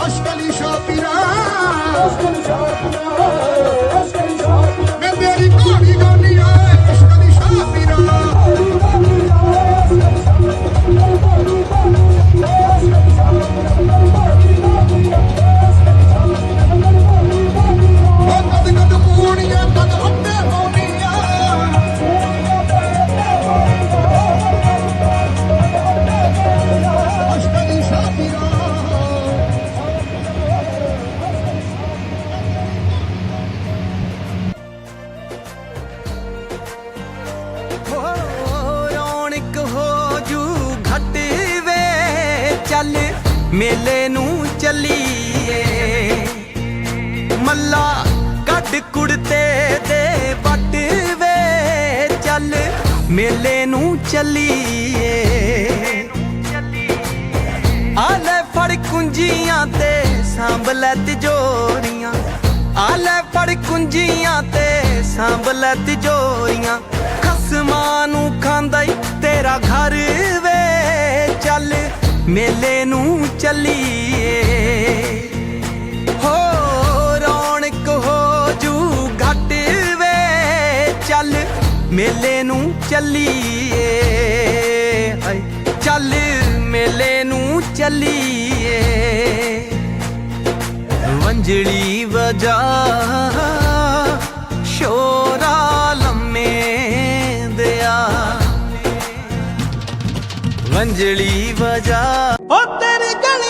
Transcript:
Aşk Ali Şapira Aşk ਮੇਲੇ ਨੂੰ ਚੱਲੀਏ। ਮੱਲਾ ਕੱਢ ਕੁੜਤੇ ਦੇ ਵੱਟ ਵੇ ਚੱਲ। ਮੇਲੇ ਨੂੰ ਚੱਲੀਏ। ਆਲੇ ਫੜ ਕੁੰਜੀਆਂ ਤੇ ਸਾਂਭ ਲੈ ਤਿਜੋਰੀਆਂ। ਆ ਫੜ ਕੁੰਜੀਆਂ ਤੇ ਸਾਂਭ ਲੈ ਤਿਜੋਰੀਆਂ। ਮੇਲੇ ਨੂੰ ਚੱਲੀਏ। ਹੋ ਰੌਣਕ ਹੋ ਜੂ ਘਟ ਵੇ। ਚੱਲ ਮੇਲੇ ਨੂੰ ਚੱਲੀਏ। ਹਾਏ, ਚੱਲ ਮੇਲੇ ਨੂੰ ਚੱਲੀਏ। ਵੰਜਲੀ ਵਜਾ ਵੰਜਲੀ ਵਜਾ। ਓ ਤੇਰੀ ਗਲੀਆਂ